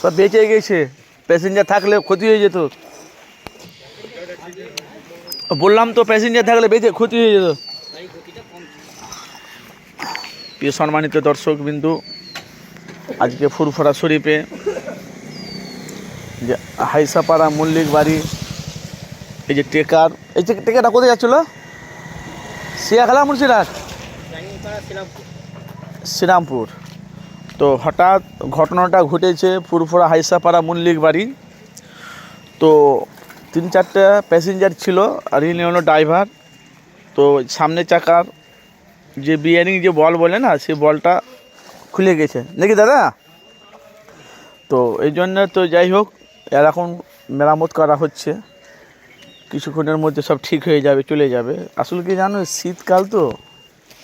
সব বেঁচে গেছে। প্যাসেঞ্জার থাকলে ক্ষতি হয়ে যেত। বললাম তো প্যাসেঞ্জার থাকলে বেঁচে ক্ষতি হয়ে যেত। প্রিয় সম্মানিত দর্শক বিন্দু আজকে ফুরফুরা শরীফে যে হাইসাপাড়া মল্লিক বাড়ি এই যে টেকার এই যে টেকাটা কোথায় যাচ্ছিল? শিয়াখালা মুর্শিদাবাদ? শ্রীরামপুর। তো হঠাৎ ঘটনাটা ঘটেছে ফুরফুরা হাইসাপাড়া মল্লিক বাড়ি। তো তিন চারটে প্যাসেঞ্জার ছিল আর ইনি হলো ড্রাইভার তো সামনে চাকার যে বিয়ারিং যে বল বলে না, সেই বলটা খুলে গেছে। নাকি দাদা? তো এই জন্য তো যাই হোক এর এখন মেরামত করা হচ্ছে। কিছুক্ষণের মধ্যে সব ঠিক হয়ে যাবে, চলে যাবে। আসলে কি জানো, শীতকাল তো।